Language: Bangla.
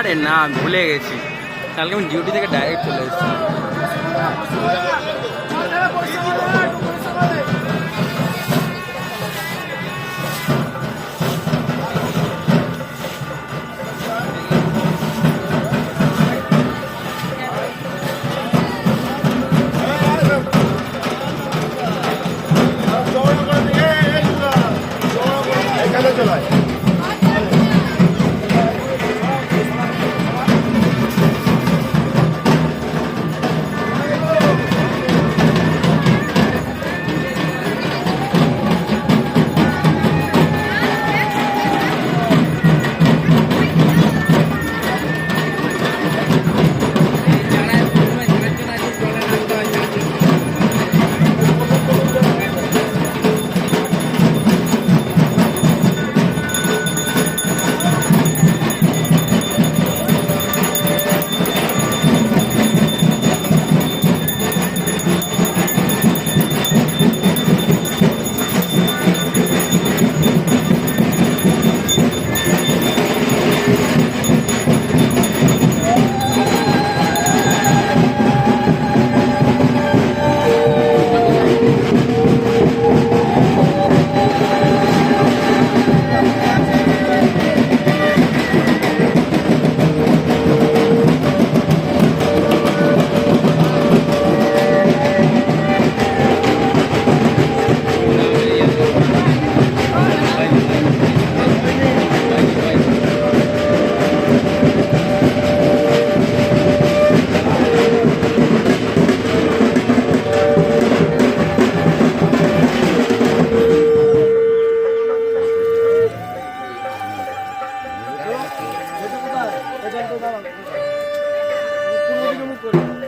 আরে না ভুলে গেছি। কালকে আমি ডিউটি থেকে ডাইরেক্ট চলে এসেছি। করে